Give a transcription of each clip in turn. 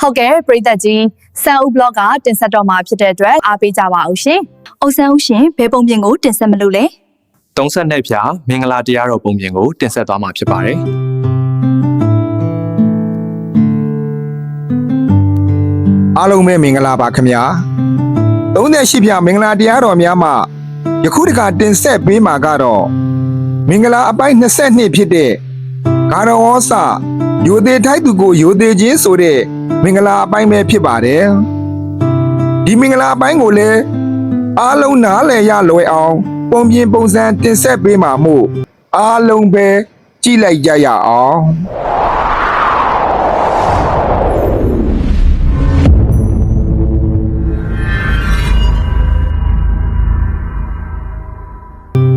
ဟုတ်ကဲ့ပရိသတ်ကြီးဆန်ဦး blog ကတင်ဆက်တော့မှာဖြစ်တဲ့အတွက်အားပေးကြပါအောင်ရှင်။အောင်ဆန်းဦးရှင်ဘယ်ပုံပြင်ကိုတင်ဆက်မလို့လဲ32ဖြာမင်္ဂလာတရားတော်ပုံပြင်ကိုတင်ဆက်သွားမှာဖြစ်ပါတယ်အားလုံးပဲမင်္ဂလာပါခင်ဗျာ38ပြမင်္ဂလာတရားတော်များမှာယခုတခါတင်ဆက်ပေးမှာကတော့မင်္ဂလာအပိုင်း22ဖြစ်တဲ့ဂါရဝောစယိုသေးထိုက်သူကိုယိုသေးခြင်းဆိုတဲ့ မင်္ဂလာအပိုင်းပဲဖြစ်ပါတယ်ဒီမင်္ဂလာအပိုင်းကိုလည်းအားလုံးနားလည်ရလွယ်အောင် ပုံပြင်ပုံစံတင်ဆက်ပေးမှာမို့အားလုံးပဲကြည့်လိုက်ကြရအောင်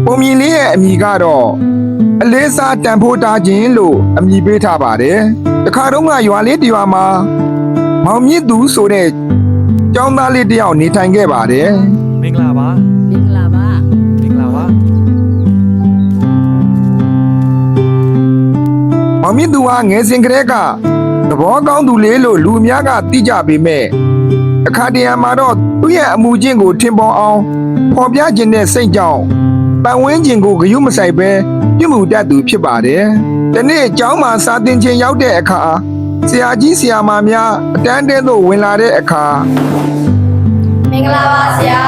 ပုံမြင်လေးရဲ့အမည်ကတော့အလေးစားတန်ဖိုးတာခြင်းလို့အမည်ပေးထားပါတယ်။ တခါတော့ကရွာလေးတစ်ရွာမှာမောင်မြင့်သူဆိုတဲ့ကျောင်းသားလေးတစ်ယောက်နေထိုင်ခဲ့ပါတယ်မင်္ဂလာပါမင်္ဂလာပါမင်္ဂလာပါ။မောင်မြင့်သူဟာငယ်စဉ်ကတည်းကသဘောကောင်းသူလေးလို့လူအများကသိကြပေမဲ့အခါတရံမှာတော့သူ့ရဲ့အမှုချင်းကိုထင်ပေါ်အောင် ဖော်ပြခြင်းတဲ့စိတ်ကြောင့်ပတ်ဝန်းကျင်ကိုဂရုမစိုက်ပဲပြုမှုတတ်သူဖြစ်ပါတယ်။ဒီနေ့ကျောင်းမှာစာသင်ခြင်းရောက်တဲ့အခါဆရာကြီးဆရာမများအတန်းတဲသို့ဝင်လာတဲ့အခါမင်္ဂလာပါဆရာ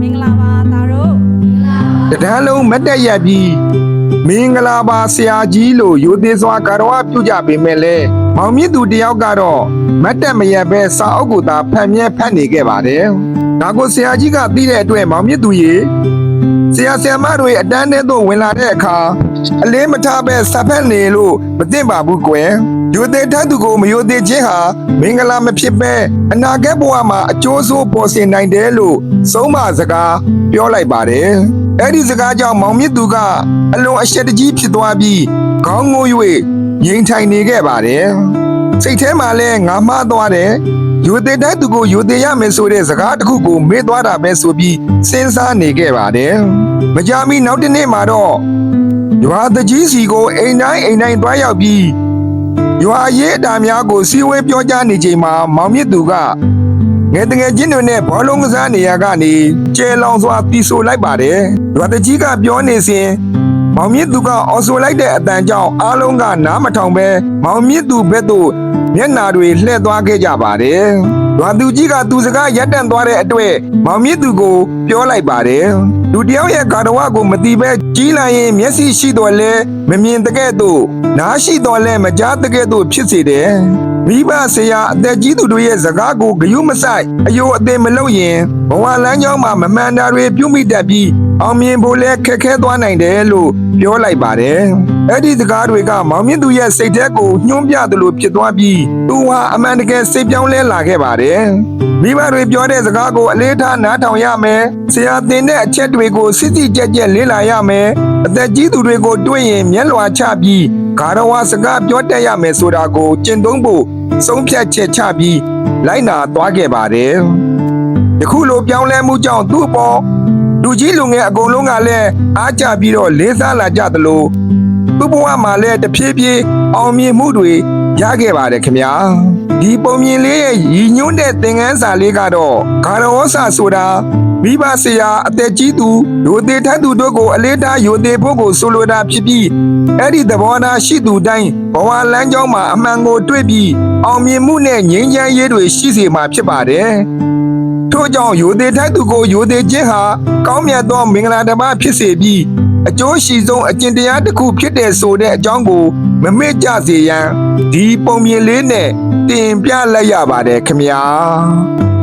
မင်္ဂလာပါသားတို့မင်္ဂလာပါတဒန်းလုံးမတ်တက်ရက်ပြီးမင်္ဂလာပါဆရာကြီးလို့ယူသေးစွာကာရဝပြုကြပေမဲ့လည်း မောင်မြင့်သူတယောက်ကတော့မတ်တက်မရက်ပဲစာအုပ်ကိုသာဖတ်မြဲဖတ်နေခဲ့ပါတယ်။ဒါကိုဆရာကြီးကသိတဲ့အတွက်မောင်မြင့်သူရေဆရာဆရာမတွေအတန်းထဲသို့ဝင်လာတဲ့အခါအလေးမထားပဲစာဖတ်နေလို့မသိပါဘူးကွယ်။ယူသေးထသူကိုမယူသေးခြင်းဟာမင်္ဂလာမဖြစ်ပဲအနာဂတ်ဘဝမှာအကျိုးဆိုးပေါ်စေနိုင်တယ်လို့သုံးမစကားပြောလိုက်ပါတယ်။အဲ့ဒီစကားကြောင့်မောင်မြင့်သူကအလွန်အရှက်တကြီးဖြစ်သွားပြီးခေါင်းငို၍ ရင်ထိုင်နေခဲ့ပါတယ်။စိတ်ထဲမှာလည်းငါမှားသွားတယ်။ယူသေးတဲ့သူကိုယူသေးရမယ်ဆိုတဲ့စကားတစ်ခုကိုမေ့သွားတာပဲဆိုပြီးစဉ်းစားနေခဲ့ပါတယ်။မကြာမီနောက်တစ်နေ့မှာတော့ရွာတကြီးစီကိုအိမ်တိုင်းအိမ်တိုင်းသွားရောက်ပြီးရွာရေးအတာများကိုစီဝဲပြောကြားနေချိန်မှာမောင်မြင့်သူကငယ်တငယ်ချင်းတွေနဲ့ဘောလုံးကစားနေရကနေကျဲလောင်စွာပြီးဆိုလိုက်ပါတယ်။ရွာတကြီးကပြောနေစဉ် မောင်မြင့်သူကအော်ဆိုလိုက်တဲ့အတန်ကြောင့်အားလုံးကနားမထောင်ပဲမောင်မြင့်သူဘက်သို့မျက်နာတွေလှည့်သွားခဲ့ကြပါတယ်။ရွာသူကြီးကသူစကားရပ်တန့်သွားတဲ့အတွက်မောင်မြင့်သူကိုပြောလိုက်ပါတယ်။လူတယောက်ရဲ့ကာရဝကိုမတိပဲကြီးလာရင်မျက်စိရှိတော်လဲမမြင်တဲ့ကဲ့သို့နားရှိတော်လဲမကြားတဲ့ကဲ့သို့ဖြစ်စေတယ်။မိဘဆရာအသက်ကြီးသူတို့ရဲ့စကားကိုဂရုမစိုက်အယိုအသေးမလုပ်ရင်ဘဝလမ်းကြောင်းမှာမမှန်တာတွေပြုမိတတ်ပြီး အောင်မြင်ဖို့လဲခက်ခဲသွားနိုင်တယ်လို့ပြောလိုက်ပါတယ်။အဲ့ဒီစကားတွေကမောင်မြင့်သူရဲ့စိတ်ထဲကိုညှိုးပြသလိုဖြစ်သွားပြီးသူဟာအမှန်တကယ်စိတ်ပြောင်းလဲလာခဲ့ပါတယ်။မိဘတွေပြောတဲ့စကားကိုအလေးထားနားထောင်ရမယ်။ဆရာသင်တဲ့အချက်တွေကိုစစ်စစ်ကြက်ကြက်လေ့လာရမယ်။အသက်ကြီးသူတွေကိုတွေ့ရင်မျက်လွှာချပြီးဂါရဝစကားပြောတတ်ရမယ်ဆိုတာကိုကျင့်သုံးဖို့ဆုံးဖြတ်ချက်ချပြီးလိုက်နာသွားခဲ့ပါတယ်။ယခုလိုပြောင်းလဲမှုကြောင့်သူ့အပေါ် လူကြီးလူငယ်အကုန်လုံးကလည်းအားကြပြီးတော့လေးစားလာကြသလိုသူ့ဘဝမှာလည်းတဖြည်းဖြည်းအောင်မြင်မှုတွေရခဲ့ပါတယ်ခင်ဗျာ။ဒီပုံမြင်လေးရဲ့ရည်ညွှန်းတဲ့သင်ခန်းစာလေးကတော့ဂါရဝစာဆိုတာမိဘဆရာအသက်ကြီးသူယိုသေးထတ်သူတို့ကိုအလေးထားယိုသေးဖို့ကိုဆိုလိုတာဖြစ်ပြီးအဲ့ဒီသဘောထားရှိသူတိုင်းဘဝလမ်းကြောင်းမှာအမှန်ကိုတွေ့ပြီးအောင်မြင်မှုနဲ့ငြိမ်းချမ်းရေးတွေရှိစေမှာဖြစ်ပါတယ်။ ထို့ကြောင့်ယိုသေးထတ်သူကိုယိုသေးခြင်းဟာကောင်းမြတ်သောမင်္ဂလာတစ်ပါးဖြစ်စေပြီးအကျိုးရှိဆုံးအကျင့်တရားတစ်ခုဖြစ်တဲ့ဆိုတဲ့အကြောင်းကိုမမေ့ကြစေရန်ဒီပုံမြင်လေးနဲ့တင်ပြလိုက်ရပါတယ်ခင်ဗျာ။